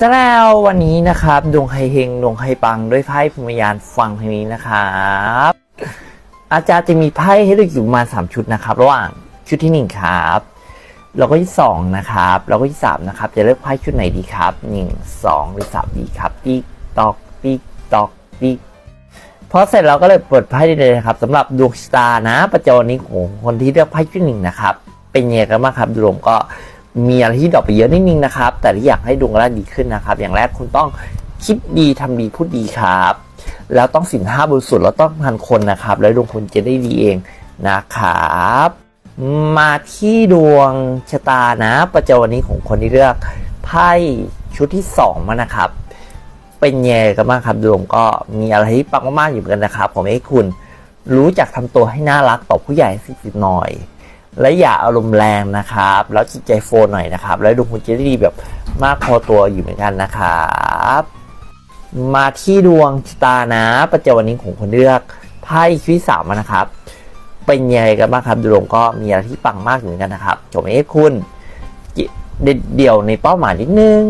จะแล้ววันนี้นะครับดวงไฮเฮงดวงไฮปังด้วยไพ่พมยานฟังทางนี้นะครับอาจารย์จะมีไพ่ให้เลือกอยู่ประมาณสามชุดนะครับ ระหว่างชุดที่หนึ่งครับแล้วก็ที่สองนะครับแล้วก็ที่สามนะครับ จะเลือกไพ่ชุดไหนดีครับหนึ่งสองหรือสามดีครับติ๊กตอกติ๊กตอกติ๊กพอเสร็จเราก็เลยเปิดไพ่ได้เลยนะครับสำหรับดวงชะตานะประจวันนี้ของคนที่เลือกไพ่ชุดหนึ่งนะครับ เป็นยังไงกันบ้างครับดวงก็ มีอะไรที่ดรอปไปเยอะนิดนึงนะครับ แต่ที่อยากให้ดวงแรกดีขึ้นนะครับ อย่างแรกคุณต้องคิดดีทำดีพูดดีครับ แล้วต้องสินห้าบริสุทธิ์แล้วต้องพันคนนะครับ แล้วดวงคุณจะได้ดีเองนะครับ มาที่ดวงชะตานะ ประจำวันนี้ของคนที่เลือกไพ่ชุดที่สองมานะครับ เป็นแยังไงกันบ้างครับดวงก็มีอะไรที่ปังมากๆอยู่เหมือนกันนะครับ ผมให้คุณรู้จักทำตัวให้น่ารักต่อผู้ใหญ่สิหน่อย และอย่าอารมณ์แรงนะครับ แล้วจิตใจโฟนหน่อยนะครับ แล้วดวงคุณจะได้ดีแบบมากพอตัวอยู่เหมือนกันนะครับมาที่ดวงชะตานะประจำวันนี้ของคนเลือกไพ่ชุดที่สามนะครับ เป็นยังไงกันบ้างครับดวงก็มีอะไรที่ปังมากอยู่เหมือนกันนะครับจบให้คุณเด็ดเดี่ยวในเป้าหมายนิดนึง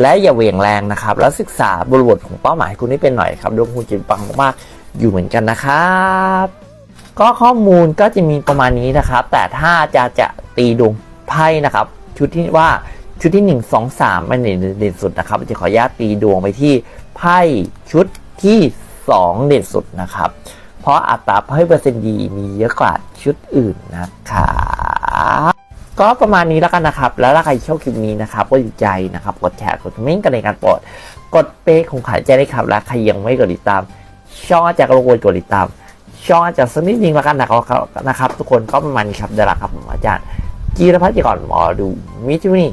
และอย่าเหวี่ยงแรงนะครับ แล้วศึกษาบริบทของเป้าหมายคุณให้เป็นหน่อยครับดวงคุณจะปังมากๆอยู่เหมือนกันนะครับ ก็ข้อมูลก็จะมีประมาณนี้นะครับ แต่ถ้าจะจะตีดวงไพ่นะครับ ชุดที่ว่าชุดที่ 1 2 3มันเด่นสุดนะครับจะขออนุญาตตีดวงไปที่ไพ่ชุดที่ 2 เด่นสุดนะครับ เพราะอัตราให้เปอร์เซ็นต์ดีมีเยอะกว่าชุดอื่นนะครับก็ประมาณนี้แล้วกันนะครับ แล้วถ้าใครชอบคลิปนี้นะครับ ก็อยู่ใจนะครับ กดแชร์กดคอมเมนต์กันในการโปรดกดเป๊กของขายใจได้ครับ และใครยังไม่กดติดตามช่องอาจารย์กรกวนกดติดตาม ช่องอาจารย์สักนิดนึงละกันนะครับนะครับ ทุกคนก็ประมาณนี้ครับเดี๋ยวละครับผมอาจารย์กีรพัฒน์ก่อนหมอดูมิจูนี่